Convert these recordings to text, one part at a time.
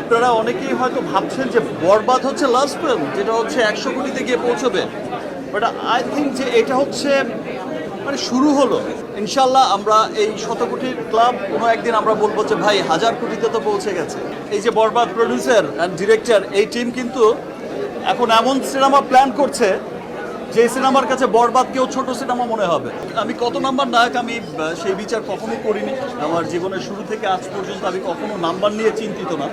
আপনারা অনেকেই হয়তো ভাবছেন যে বরবাদ হচ্ছে লাস্ট ফিল্ম যেটা হচ্ছে একশো কোটিতে গিয়ে পৌঁছবে। বাট আই থিঙ্ক যে এটা হচ্ছে মানে শুরু হলো। ইনশাল্লাহ আমরা এই শত কোটির ক্লাব, কোনো একদিন আমরা বলব যে ভাই, হাজার কোটিতে তো পৌঁছে গেছে। এই যে বরবাদ প্রডিউসার অ্যান্ড ডিরেক্টর এই টিম কিন্তু এখন এমন সিনেমা প্ল্যান করছে যে সিনেমার কাছে বরবাদ কেউ ছোট সিনেমা মনে হবে। আমি কত নাম্বার নায়ক আমি সেই বিচার কখনো করিনি। আমার জীবনের শুরু থেকে আজ পর্যন্ত আমি কখনো নাম্বার নিয়ে চিন্তিত না।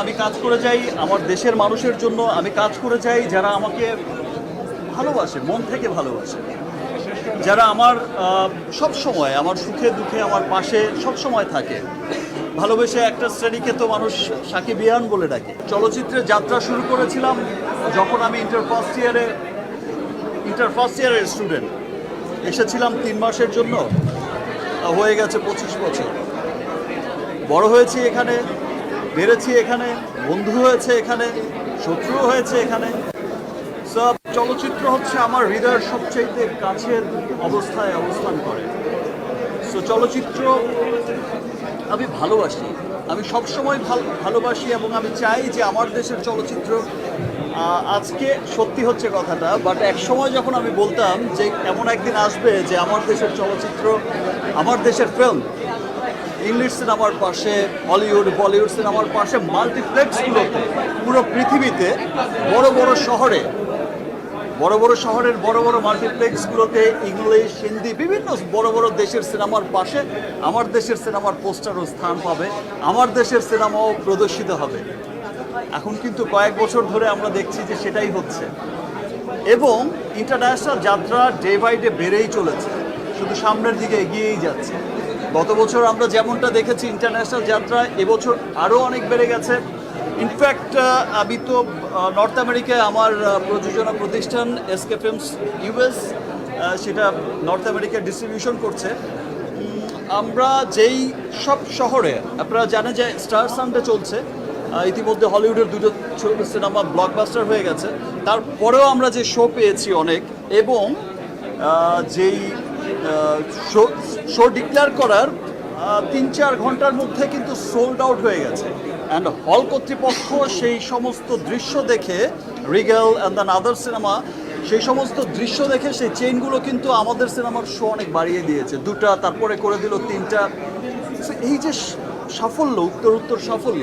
আমি কাজ করে যাই আমার দেশের মানুষের জন্য। আমি কাজ করে যাই যারা আমাকে ভালোবাসে, মন থেকে ভালোবাসে। যারা আমার সব সময় আমার সুখে দুঃখে আমার পাশে সব সময় থাকে। ভালোবেসে একটা শ্রেণীকে তো মানুষ সাকিব ইয়ান বলে ডাকে। চলচ্চিত্রের যাত্রা শুরু করেছিলাম যখন আমি ইন্টার ফার্স্ট ইয়ারে ইন্টার ফার্স্ট ইয়ারের স্টুডেন্ট এসেছিলাম তিন মাসের জন্য। হয়ে গেছে পঁচিশ বছর। বড় হয়েছি এখানে, বেড়েছি এখানে, বন্ধু হয়েছে এখানে শত্রু হয়েছে এখানে। সব চলচ্চিত্র হচ্ছে আমার হৃদয়ের সবচেয়ে কাছের অবস্থায় অবস্থান করে। সো চলচ্চিত্র আমি ভালোবাসি। আমি সবসময় ভালো, ভালোবাসি এবং আমি চাই যে আমার দেশের চলচ্চিত্র আজকে সত্যি হচ্ছে কথাটা বাট এক সময় যখন আমি বলতাম যে এমন একদিন আসবে যে আমার দেশের চলচ্চিত্র, আমার দেশের ফিল্ম ইংলিশ সিনেমার পাশে হলিউড বলিউড সিনেমার পাশে মাল্টিপ্লেক্সগুলোতে পুরো পৃথিবীতে, বড় বড় শহরে, বড় বড় শহরের বড় বড় মাল্টিপ্লেক্সগুলোতে ইংলিশ হিন্দি বিভিন্ন বড় বড় দেশের সিনেমার পাশে আমার দেশের সিনেমার পোস্টারও স্থান পাবে, আমার দেশের সিনেমাও প্রদর্শিত হবে। এখন কিন্তু কয়েক বছর ধরে আমরা দেখছি যে সেটাই হচ্ছে। এবং ইন্টারন্যাশনাল যাত্রা ডে বাই ডে বেড়েই চলেছে। শুধু সামনের দিকে এগিয়েই যাচ্ছে। গত বছর আমরা যেমনটা দেখেছি ইন্টারন্যাশনাল যাত্রা, এবছর আরও অনেক বেড়ে গেছে। ইনফ্যাক্ট আমি তো নর্থ আমেরিকায় আমার প্রযোজনা প্রতিষ্ঠান এসকে ফিল্মস ইউএস সেটা নর্থ আমেরিকায় ডিস্ট্রিবিউশন করছে। আমরা যেই সব শহরে, আপনারা জানেন যে স্টার সানডে চলছে। ইতিমধ্যে হলিউডের দুটো সিনেমা ব্লকবাস্টার হয়ে গেছে। তারপরেও আমরা যে শো পেয়েছি অনেক, এবং যেই শো শো ডিক্লেয়ার করার তিন চার ঘণ্টার মধ্যে কিন্তু সোল্ড আউট হয়ে গেছে। অ্যান্ড হল কর্তৃপক্ষ সেই সমস্ত দৃশ্য দেখে regal and then other cinema সেই সমস্ত দৃশ্য দেখে সেই চেইনগুলো কিন্তু আমাদের সিনেমার শো অনেক বাড়িয়ে দিয়েছে। দুটা, তারপরে করে দিল তিনটা। এই যে সাফল্য উত্তর উত্তর সাফল্য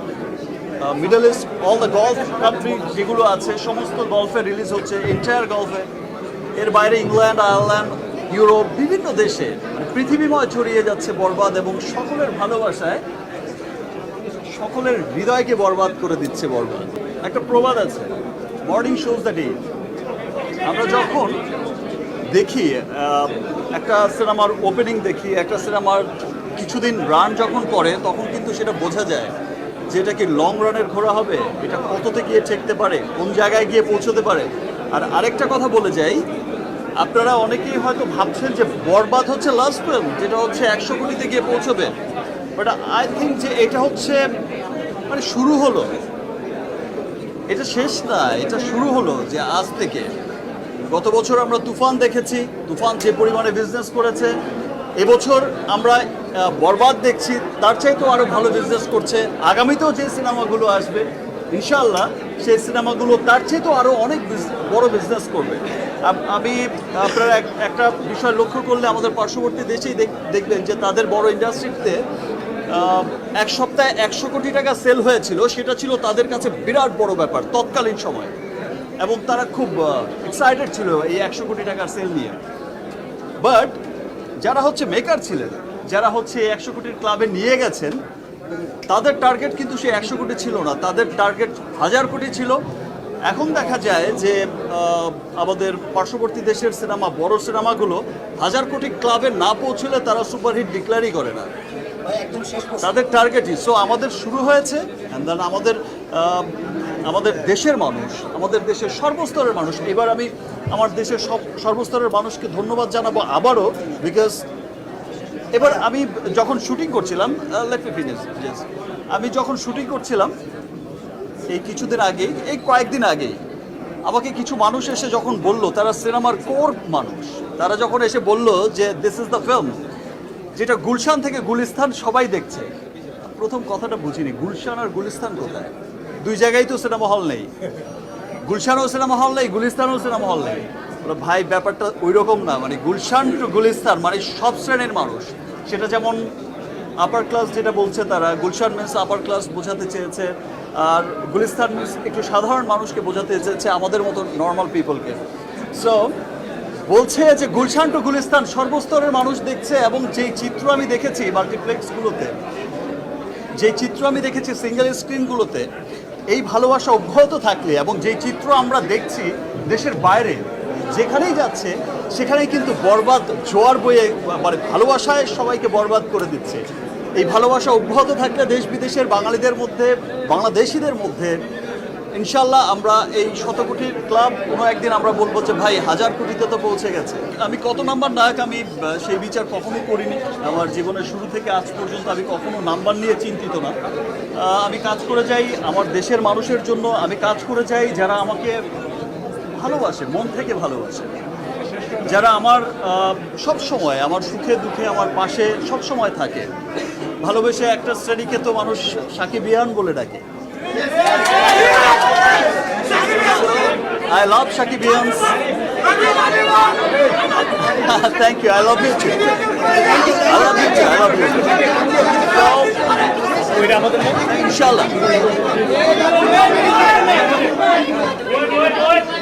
Middle East all the gulf country যেগুলো আছে, সমস্ত গলফে রিলিজ হচ্ছে এন্টায়ার গলফে এর বাইরে ইংল্যান্ড আয়ারল্যান্ড ইউরোপ বিভিন্ন দেশে মানে পৃথিবীময় ছড়িয়ে যাচ্ছে বরবাদ এবং সকলের ভালোবাসায়, সকলের হৃদয়কে বরবাদ করে দিচ্ছে বরবাদ। একটা প্রবাদ আছে মর্নিং শোজ দ্য ডে আমরা যখন দেখি একটা সিনেমার ওপেনিং দেখি, একটা সিনেমার কিছুদিন রান যখন করে, তখন কিন্তু সেটা বোঝা যায় যে এটা কি লং রানের ঘোরা হবে, এটা কততে গিয়ে ঠেকতে পারে, কোন জায়গায় গিয়ে পৌঁছতে পারে? আর আরেকটা কথা বলে যাই, আপনারা অনেকেই হয়তো ভাবছেন যে বরবাদ হচ্ছে লাস্ট ফিল্ম যেটা হচ্ছে একশো কোটিতে গিয়ে পৌঁছবে। বাট আই থিঙ্ক যে এটা হচ্ছে মানে শুরু হলো। এটা শেষ না, এটা শুরু হলো যে আজ থেকে। গত বছর আমরা তুফান দেখেছি, তুফান যে পরিমাণে বিজনেস করেছে, এবছর আমরা বরবাদ দেখছি। তার চাইতেও আরও ভালো বিজনেস করছে। আগামীতেও যে সিনেমাগুলো আসবে ইনশাল্লাহ সেই সিনেমাগুলো তার চাইতেও আরও অনেক বড় বিজনেস করবে। আমি আপনারা এক- একটা বিষয় লক্ষ্য করলে আমাদের পার্শ্ববর্তী দেশেই দেখ- দেখবেন যে তাদের বড় ইন্ডাস্ট্রিতে এক সপ্তাহে একশো কোটি টাকা সেল হয়েছিল। সেটা ছিল তাদের কাছে বিরাট বড় ব্যাপার, তৎকালীন সময়। এবং তারা খুব এক্সাইটেড ছিল এই একশো কোটি টাকার সেল নিয়ে। বাট যারা হচ্ছে মেকার ছিলেন যারা হচ্ছে একশো কোটির ক্লাবে নিয়ে গেছেন, তাদের টার্গেট কিন্তু সে একশো কোটি ছিল না। তাদের টার্গেট হাজার কোটি ছিল। এখন দেখা যায় যে আমাদের পার্শ্ববর্তী দেশের সিনেমা, বড় সিনেমাগুলো হাজার কোটি ক্লাবে না পৌঁছলে তারা সুপারহিট ডিক্লারই করে না। তাদের টার্গেটই সো আমাদের শুরু হয়েছে আমাদের আমাদের দেশের মানুষ, আমাদের দেশের সর্বস্তরের মানুষ। এবার আমি আমার দেশের সব, সর্বস্তরের মানুষকে ধন্যবাদ জানাব আবারও বিকজ এবার আমি যখন শুটিং করছিলাম লেট আমি যখন শুটিং করছিলাম, এই কিছুদিন আগেই এই কয়েকদিন আগেই আমাকে কিছু মানুষ এসে যখন বলল, তারা সিনেমার কোর মানুষ, তারা যখন এসে বলল যে দিস ইজ দ্য ফিল্ম যেটা গুলশান থেকে গুলিস্তান সবাই দেখছে, প্রথম কথাটা বুঝিনি, গুলশান আর গুলিস্তান কোথায়? দুই জায়গায় তো সিনেমা হল নেই। গুলশানও সিনেমা হল নেই, গুলিস্তানও সিনেমা হল নেই। ভাই, ব্যাপারটা ওই রকম না। মানে গুলশান টু গুলিস্তান মানে সব শ্রেণির মানুষ। সেটা যেমন আপার ক্লাস যেটা বলছে তারা, গুলশান মিন্স আপার ক্লাস বোঝাতে চেয়েছে, আর গুলিস্তান মিন্স একটু সাধারণ মানুষকে বোঝাতে চেয়েছে আমাদের মতো নর্মাল পিপলকে সো বলছে যে গুলশান টু গুলিস্তান সর্বস্তরের মানুষ দেখছে এবং যেই চিত্র আমি দেখেছি মাল্টিপ্লেক্সগুলোতে যে চিত্র আমি দেখেছি সিঙ্গেল স্ক্রিনগুলোতে এই ভালোবাসা অব্যাহত থাকলে এবং যেই চিত্র আমরা দেখছি দেশের বাইরে যেখানেই যাচ্ছে, সেখানেই কিন্তু বরবাদ, জোয়ার বয়ে মানে ভালোবাসায় সবাইকে বরবাদ করে দিচ্ছে। এই ভালোবাসা অব্যাহত থাকলে দেশ বিদেশের বাঙালিদের মধ্যে, বাংলাদেশিদের মধ্যে ইনশাল্লাহ আমরা এই শতকোটির ক্লাব, কোনো একদিন আমরা বলব যে, ভাই, হাজার কোটিতে তো পৌঁছে গেছে। আমি কত নাম্বার নায়ক আমি সেই বিচার কখনো করিনি। আমার জীবনের শুরু থেকে আজ পর্যন্ত আমি কখনো নাম্বার নিয়ে চিন্তিত না। আমি কাজ করে যাই আমার দেশের মানুষের জন্য, আমি কাজ করে যাই যারা আমাকে ভালোবাসে মন থেকে ভালোবাসে যারা আমার সব সময় আমার সুখে দুঃখে আমার পাশে সব সময় থাকে ভালোবেসে একটা শ্রেণীকে তো মানুষ সাকিব ইয়ান বলে ডাকে I love. I love you too. I love you too. I love you. So, Inshallah.